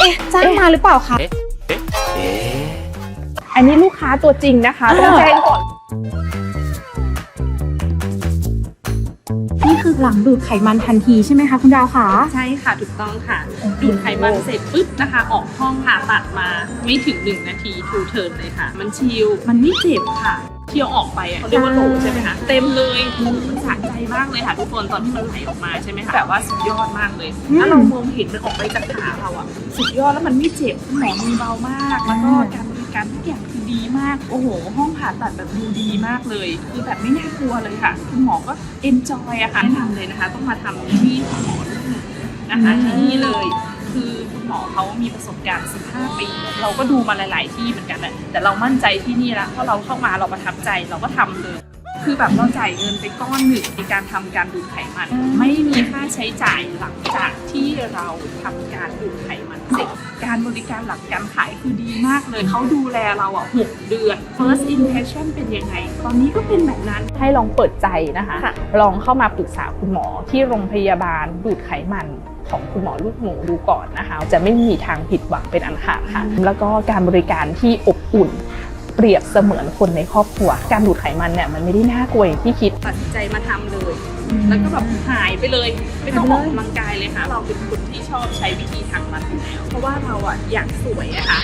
เอ๊ะจ้างมาหรือเปล่าคะอันนี้ลูกค้าตัวจริงนะคะต้องแจ้งก่อน หลังดูดไขมันทันทีใช่ไหมคะคุณดาวคะ ใช่ค่ะถูกต้องค่ะ ดูดไขมันเสร็จปุ๊บนะคะ ออกห้องผ่าตัดมาไม่ถึง 1 นาทีทูเทิร์นเลยค่ะ มันชิลมันไม่เจ็บค่ะที่เอาออกไปอะเขาเรียกว่าโหลใช่ไหมคะเต็มเลยมันสะใจมากเลยค่ะทุกคนตอนที่มันไหลออกมาใช่ไหมคะแบบว่าสุดยอดมากเลยถ้าเรามองเห็นมันออกไปจากขาเราอะสุดยอดแล้วมันไม่เจ็บคุณหมอมือเบามากแล้วก็การบริ การทุกอย่างคือดีมาก โอ้โห ห้องผ่าตัดแบบดูดีมากเลย คือแบบไม่น่ากลัวเลยค่ะ คุณหมอก็เอนจอยอะค่ะแนะนำเลยนะคะ ต้องมาทำที่หมอลูกหนูนะคะที่นี่เลย คือคุณหมอเขามีประสบการณ์ 15 ปี เราก็ดูมาหลาย ๆ ที่เหมือนกันแหละแต่เรามั่นใจที่นี่ละเพราะเราเข้ามาเราประทับใจเราก็ทำเลยคือแบบเราจ่ายเงินไปก้อนหนึ่งในการทำการดูดไขมัน ไม่มีค่าใช้จ่ายหลังจากที่เราทำการดูดไขมันเสร็จการ บริการหลังการขายคือดีมากเลยเขาดูแลเราอะ 6 เดือน first impression เป็นยังไง ตอนนี้ก็เป็นแบบนั้นให้ลองเปิดใจนะคะค่ะลองเข้ามาปรึกษาคุณหมอที่โรงพยาบาลดูดไขมันของคุณหมอลูกหมูดูก่อนนะคะ จะไม่มีทางผิดหวังเป็นอันขาดค่ะ แล้วก็การบริการที่อบอุ่น เปรียบเสมือนคนในครอบครัว การดูดไขมันเนี่ยมันไม่ได้น่ากลัวอย่างที่คิด ตัดสินใจมาทำเลย แล้วก็แบบหายไปเลย ไม่ต้องออกกำลังกายเลยค่ะ เราเป็นคนที่ชอบใช้วิธีทางลัดอยู่แล้ว เพราะว่าเราอะอยากสวยอะค่ะ